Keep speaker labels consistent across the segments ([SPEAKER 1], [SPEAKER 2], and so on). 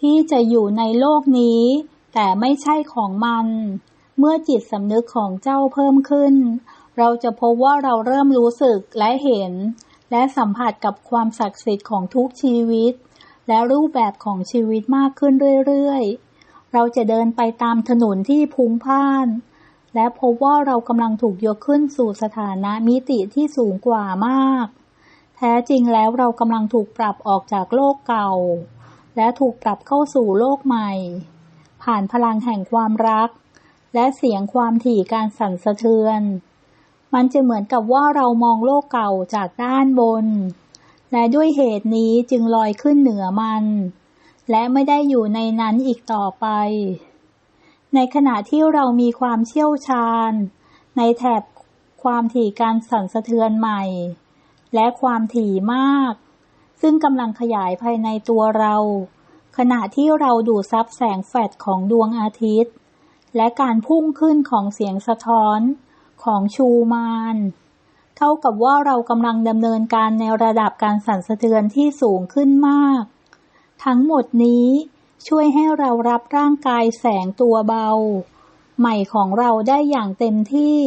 [SPEAKER 1] ที่จะอยู่ในโลกนี้ แต่ไม่ใช่ของมัน เมื่อจิตสำนึกของเจ้าเพิ่มขึ้น เราจะพบว่าเราเริ่มรู้สึกและเห็น และสัมผัสกับความศักดิ์สิทธิ์ของทุกชีวิต และรูปแบบของชีวิตมากขึ้นเรื่อยๆ เราจะเดินไปตามถนนที่พุงพ่าน และพบว่าเรากำลังถูกยกขึ้นสู่สถานะมิติที่สูงกว่ามาก แท้จริงแล้วเรากำลังถูกปรับออกจากโลกเก่า และถูกปรับเข้าสู่โลกใหม่ ผ่านพลังแห่งความรัก และเสียงความถี่การสั่นสะเทือน มันจะเหมือนกับว่าเรามองโลกเก่าจากด้านบน และด้วยเหตุนี้จึงลอยขึ้นเหนือมัน และไม่ได้อยู่ในนั้นอีกต่อไป ในขณะที่เรามีความเชี่ยวชาญ ในแถบความถี่การสั่นสะเทือนใหม่ และความถี่มาก ซึ่งกำลังขยายภายในตัวเรา ขณะที่เราดูดซับแสงแฟลชของดวงอาทิตย์ และการพุ่งขึ้นของเสียงสะท้อนของชูมานเท่ากับว่าเรากำลังดำเนินการในระดับการสั่นสะเทือนที่สูงขึ้นมาก ทั้งหมดนี้ช่วยให้เรารับร่างกายแสงตัวเบา ใหม่ของเราได้อย่างเต็มที่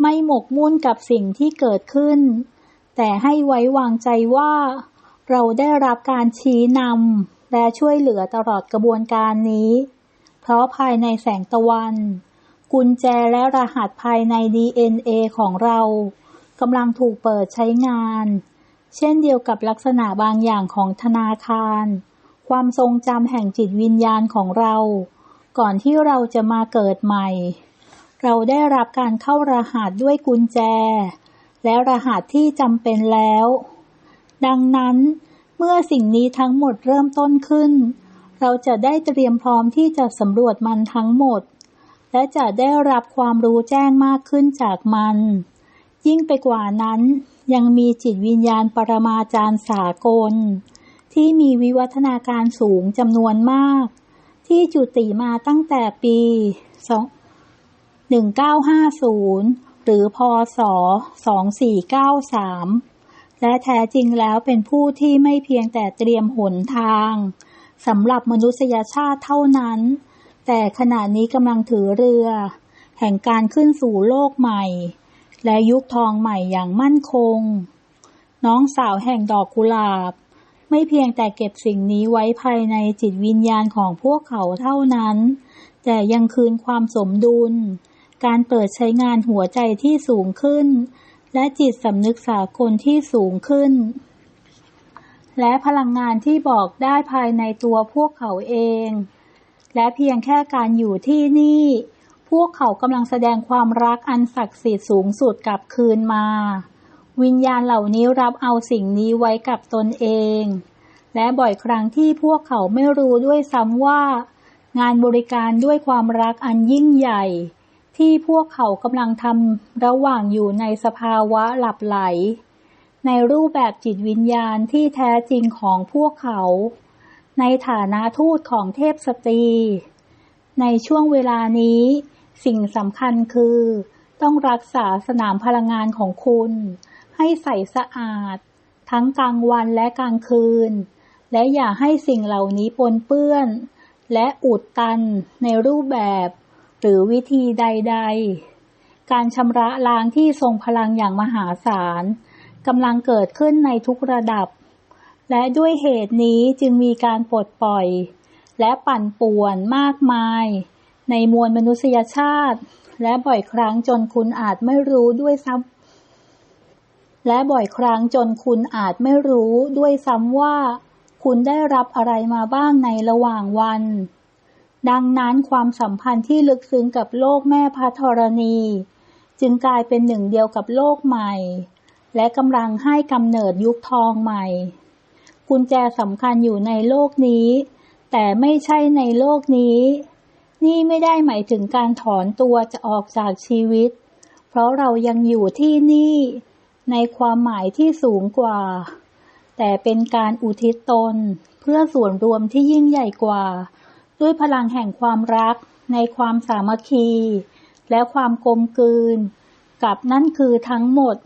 [SPEAKER 1] ไม่หมกมุ่นกับสิ่งที่เกิดขึ้น แต่ให้ไว้วางใจว่า เราได้รับการชี้นำและช่วยเหลือตลอดกระบวนการนี้ เพราะภายในแสงตะวัน กุญแจและรหัสภายใน DNA ของเรากำลังถูกเปิดใช้งาน เช่นเดียวกับลักษณะบางอย่างของธนาคาร ความทรงจำแห่งจิตวิญญาณของเรา ก่อนที่เราจะมาเกิดใหม่ เราได้รับการเข้ารหัสด้วยกุญแจ และรหัสที่จำเป็นแล้ว ดังนั้นเมื่อสิ่งนี้ทั้งหมดเริ่มต้นขึ้น เราจะได้เตรียมพร้อมที่จะสำรวจมันทั้งหมด และจะได้รับความรู้แจ้งมากขึ้นจากมัน ยิ่งไปกว่านั้น ยังมีจิตวิญญาณปรมาจารย์สากล ที่มีวิวัฒนาการสูงจำนวนมาก ที่จุติมาตั้งแต่ปี 1950 หรือพศ 2493 และแท้จริงแล้วเป็นผู้ที่ไม่เพียงแต่เตรียมหนทางสำหรับมนุษยชาติเท่านั้น แต่ขณะนี้กำลังถือเรือ แห่งการขึ้นสู่โลกใหม่ และยุคทองใหม่อย่างมั่นคง น้องสาวแห่งดอกกุหลาบ ไม่เพียงแต่เก็บสิ่งนี้ไว้ภายในจิตวิญญาณของพวกเขาเท่านั้น แต่ยังคืนความสมดุล การเปิดใช้งานหัวใจที่สูงขึ้น และจิตสำนึกสากลที่สูงขึ้น และพลังงานที่บอกได้ภายในตัวพวกเขาเอง และเพียงแค่การอยู่ที่นี่ พวกเขากำลังแสดงความรักอันศักดิ์สิทธิ์สูงสุดกลับคืนมา วิญญาณเหล่านี้รับเอาสิ่งนี้ไว้กับตนเอง และบ่อยครั้งที่พวกเขาไม่รู้ด้วยซ้ำว่า งานบริการด้วยความรักอันยิ่งใหญ่ ที่พวกเขากำลังทำระหว่างอยู่ในสภาวะหลับไหล ในรูปแบบจิตวิญญาณที่แท้จริงของพวกเขา ในฐานะทูตของเทพสตรี ในช่วงเวลานี้ สิ่งสำคัญคือ ต้องรักษาสนามพลังงานของคุณ ให้ใสสะอาด ทั้งกลางวันและกลางคืน และอย่าให้สิ่งเหล่านี้ปนเปื้อน และอุดตันในรูปแบบ หรือวิธีใด ๆ การชำระล้างที่ทรงพลังอย่างมหาศาลกำลังเกิดขึ้นในทุกระดับ และด้วยเหตุนี้จึงมีการปลดปล่อย และปั่นป่วนมากมาย ในมวลมนุษยชาติ และบ่อยครั้งจนคุณอาจไม่รู้ด้วยซ้ำและบ่อยครั้งจนคุณอาจไม่รู้ด้วยซ้ำว่า คุณได้รับอะไรมาบ้างในระหว่างวัน ดังนั้นความสัมพันธ์ที่ลึกซึ้งกับโลกแม่พระธรณี จึงกลายเป็นหนึ่งเดียวกับโลกใหม่ และกำลังให้กำเนิดยุคทองใหม่ กุญแจสำคัญอยู่ในโลกนี้ แต่ไม่ใช่ในโลกนี้ นี่ไม่ได้หมายถึงการถอนตัวจะออกจากชีวิต เพราะเรายังอยู่ที่นี่ ในความหมายที่สูงกว่า แต่เป็นการอุทิศตน เพื่อส่วนรวมที่ยิ่งใหญ่กว่า ด้วยพลังแห่งความรักในความสามัคคี และความกลมกลืน กับนั่นคือทั้งหมด